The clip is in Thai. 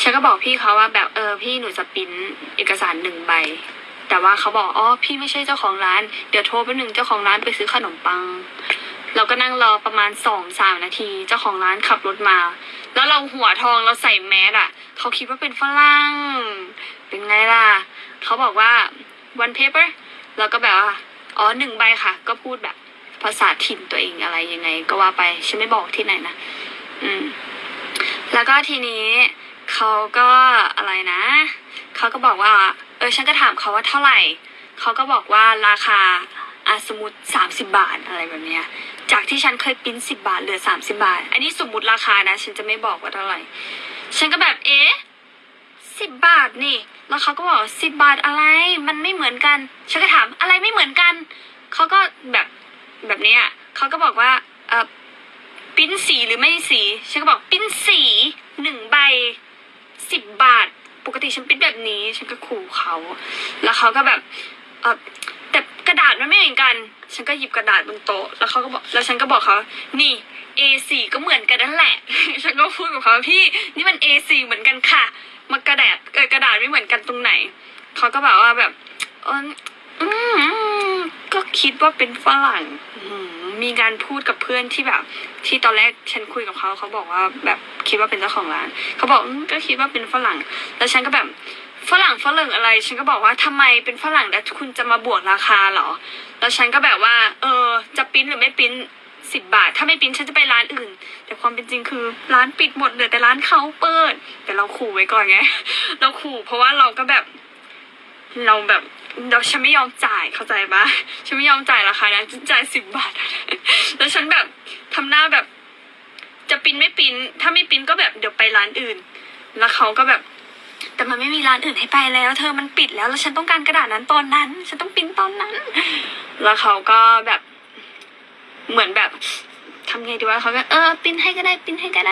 ฉันก็บอกพี่เขาว่าแบบเออพี่หนูจะปริ้นเอกสารหนึ่งใบ แต่ว่าเขาบอกอ๋อพี่ไม่ใช่เจ้าของร้าน เดี๋ยวโทรไปหนึ่งเจ้าของร้านไปซื้อขนมปัง เราก็นั่งรอประมาณสองสามนาที เจ้าของร้านขับรถมา แล้วเราหัวทองเราใส่แมสอะ เขาคิดว่าเป็นฝรั่ง เป็นไงล่ะ เขาบอกว่า one paper แล้วก็แบบว่าอ๋อหนึ่งใบค่ะ ก็พูดแบบภาษาถิ่นตัวเองอะไรยังไง ก็ว่าไป ฉันไม่บอกที่ไหนนะ อืม แล้วก็ทีนี้ เขาก็อะไรนะ เขาก็บอกว่า เออฉันก็ถามเขาว่าเท่าไหร่ เขาก็บอกว่าราคาอะสมมติสามสิบาทอะไรแบบเนี้ย จากที่ฉันเคยปิ้นสิบบาทเหลือสามสิบาท อันนี้สมมติราคานะ ฉันจะไม่บอกว่าเท่าไหร่ ฉันก็แบบเอ๊ะสิบบาทนี่ แล้วเขาก็บอกสิบบาทอะไร มันไม่เหมือนกัน ฉันก็ถามอะไรไม่เหมือนกัน เขาก็แบบแบบเนี้ยเขาก็บอกว่าเออปิ้นสีหรือไม่สี ฉันก็บอกปิ้นสีหนึ่งใบสิบบาท ปกติ ฉันปริ้นแบบนี้ ฉันก็ขู่เขา แล้วเขาก็แบบเออแต่กระดาษมันไม่เหมือนกัน ฉันก็หยิบกระดาษบนโต๊ะ แล้วเขาก็บอก แล้วฉันก็บอกเขานี่ A4 ก็เหมือนกันนั่นแหละ ฉันก็พูดกับเขาพี่ นี่มัน A4 เหมือนกันค่ะมากระดาษเออกระดาษไม่เหมือนกันตรงไหน เขาก็แบบว่าแบบเอออืมก็คิดว่าเป็นฝรั่งมีการพูดกับเพื่อนที่แบบ ที่ตอนแรกฉันคุยกับเขาเขาบอกว่าแบบ คิดว่าเป็นเจ้าของร้านเขาบอกก็คิดว่าเป็นฝรั่ง แล้วฉันก็แบบฝรั่งฝรั่งอะไร ฉันก็บอกว่าทำไมเป็นฝรั่งแล้วคุณจะมาบวกราคาเหรอ แล้วฉันก็แบบว่า เออ จะปริ้นหรือไม่ปริ้นสิบบาท ถ้าไม่ปริ้นฉันจะไปร้านอื่น แต่ความเป็นจริงคือร้านปิดหมดเหลือแต่ร้านเขาเปิด แต่เราขู่ไว้ก่อนไง เราขู่เพราะว่าเราก็แบบ เราแบบเราฉันไม่ยอมจ่ายเข้าใจปะฉันไม่ยอมจ่ายราคานั้นฉันจ่ายสิบบาท แล้วฉันแบบทำหน้าแบบ ปิ้นไม่ปิ้นถ้าไม่ปิ้นก็แบบเดี๋ยวไปร้านอื่น แล้วเขาก็แบบ แต่มันไม่มีร้านอื่นให้ไปแล้ว เธอมันปิดแล้วแล้วฉันต้องการกระดาษนั้นตอนนั้น ฉันต้องปิ้นตอนนั้น แล้วเขาก็แบบเหมือนแบบทำไงดีวะเขาก็เออปิ้นให้ก็ได้ปิ้นให้ก็ได้